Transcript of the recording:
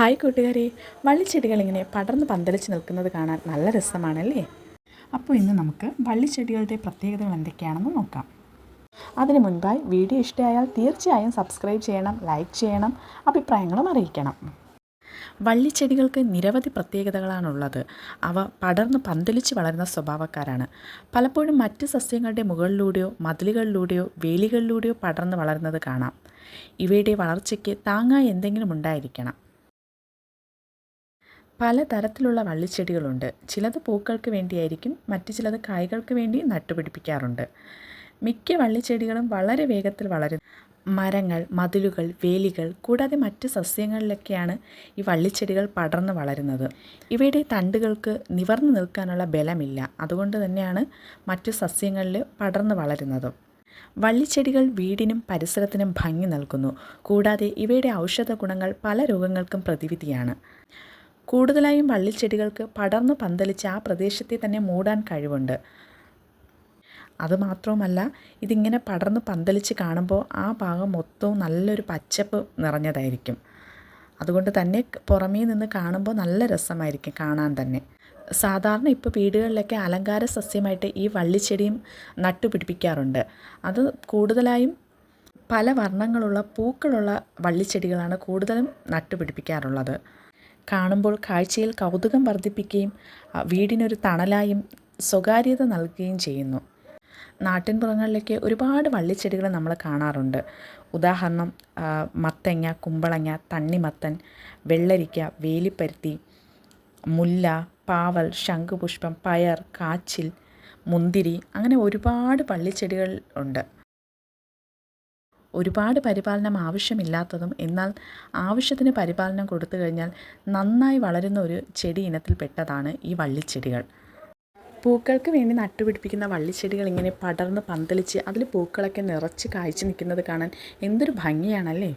Hi കൂട്ടുകാരെ. വള്ളിച്ചെടികൾ ഇങ്ങനെ പടർന്ന് പന്തലിച്ച് നിൽക്കുന്നത് കാണാൻ നല്ല രസമാണല്ലേ? അപ്പോൾ ഇന്ന് നമുക്ക് വള്ളിച്ചെടികളുടെ പ്രത്യേകതകൾ എന്തൊക്കെയാണെന്ന് നോക്കാം. അതിനു മുൻപായി വീഡിയോ ഇഷ്ടമായാൽ തീർച്ചയായും സബ്സ്ക്രൈബ് ചെയ്യണം ലൈക്ക് ചെയ്യണം അഭിപ്രായങ്ങളും അറിയിക്കണം. വള്ളിച്ചെടികൾക്ക് നിരവധി പ്രത്യേകതകളാണുള്ളത്. അവ പടർന്ന് പന്തലിച്ച് വളരുന്ന സ്വഭാവക്കാരാണ്. പലപ്പോഴും മറ്റ് സസ്യങ്ങളുടെ മുകളിലൂടെയോ മതിലുകളിലൂടെയോ വേലികളിലൂടെയോ പടർന്ന് വളരുന്നത് കാണാം. ഇവയുടെ വളർച്ചയ്ക്ക് താങ്ങായി എന്തെങ്കിലും ഉണ്ടായിരിക്കണം. പലതരത്തിലുള്ള വള്ളിച്ചെടികളുണ്ട്. ചിലത് പൂക്കൾക്ക് വേണ്ടിയായിരിക്കും മറ്റു ചിലത് കായ്കൾക്ക് വേണ്ടി നട്ടുപിടിപ്പിക്കാറുണ്ട്. മിക്ക വള്ളിച്ചെടികളും വളരെ വേഗത്തിൽ വളരും മരങ്ങൾ മതിലുകൾ വേലികൾ കൂടാതെ മറ്റ് സസ്യങ്ങളിലൊക്കെയാണ് ഈ വള്ളിച്ചെടികൾ പടർന്നു വളരുന്നത്. ഇവയുടെ തണ്ടുകൾക്ക് നിവർന്നു നിൽക്കാനുള്ള ബലമില്ല. അതുകൊണ്ട് തന്നെയാണ് മറ്റു സസ്യങ്ങളിൽ പടർന്നു വളരുന്നതും. വള്ളിച്ചെടികൾ വീടിനും പരിസരത്തിനും ഭംഗി നൽകുന്നു. കൂടാതെ ഇവയുടെ ഔഷധ ഗുണങ്ങൾ പല രോഗങ്ങൾക്കും പ്രതിവിധിയാണ്. കൂടുതലായും വള്ളിച്ചെടികൾക്ക് പടർന്നു പന്തലിച്ച് ആ പ്രദേശത്തെ തന്നെ മൂടാൻ കഴിവുണ്ട്. അതുമാത്രവുമല്ല ഇതിങ്ങനെ പടർന്ന് പന്തലിച്ച് കാണുമ്പോൾ ആ ഭാഗം മൊത്തവും നല്ലൊരു പച്ചപ്പ് നിറഞ്ഞതായിരിക്കും. അതുകൊണ്ട് തന്നെ പുറമേ നിന്ന് കാണുമ്പോൾ നല്ല രസമായിരിക്കും കാണാൻ തന്നെ. സാധാരണ ഇപ്പോൾ വീടുകളിലൊക്കെ അലങ്കാര സസ്യമായിട്ട് ഈ വള്ളിച്ചെടിയും നട്ടുപിടിപ്പിക്കാറുണ്ട്. അത് കൂടുതലായും പല വർണങ്ങളുള്ള പൂക്കളുള്ള വള്ളിച്ചെടികളാണ് കൂടുതലും നട്ടുപിടിപ്പിക്കാറുള്ളത്. കാണുമ്പോൾ കാഴ്ചയിൽ കൗതുകം വർദ്ധിപ്പിക്കുകയും വീടിനൊരു തണലായും സ്വകാര്യത നൽകുകയും ചെയ്യുന്നു. നാട്ടിൻപുറങ്ങളിലൊക്കെ ഒരുപാട് വള്ളിച്ചെടികൾ നമ്മൾ കാണാറുണ്ട്. ഉദാഹരണം മത്തങ്ങ കുമ്പളങ്ങ തണ്ണിമത്തൻ വെള്ളരിക്ക വേലിപ്പരുത്തി മുല്ല പാവൽ ശംഖുപുഷ്പം പയർ കാച്ചിൽ മുന്തിരി അങ്ങനെ ഒരുപാട് വള്ളിച്ചെടികൾ ഉണ്ട്. ഒരുപാട് പരിപാലനം ആവശ്യമില്ലാത്തതും എന്നാൽ ആവശ്യത്തിന് പരിപാലനം കൊടുത്തു കഴിഞ്ഞാൽ നന്നായി വളരുന്ന ഒരു ചെടി ഇനത്തിൽപ്പെട്ടതാണ് ഈ വള്ളിച്ചെടികൾ. പൂക്കൾക്ക് വേണ്ടി നട്ടുപിടിപ്പിക്കുന്ന വള്ളിച്ചെടികൾ ഇങ്ങനെ പടർന്ന് പന്തലിച്ച് അതിൽ പൂക്കളൊക്കെ നിറച്ച് കായ്ച്ചു നിൽക്കുന്നത് കാണാൻ എന്തൊരു ഭംഗിയാണല്ലേ?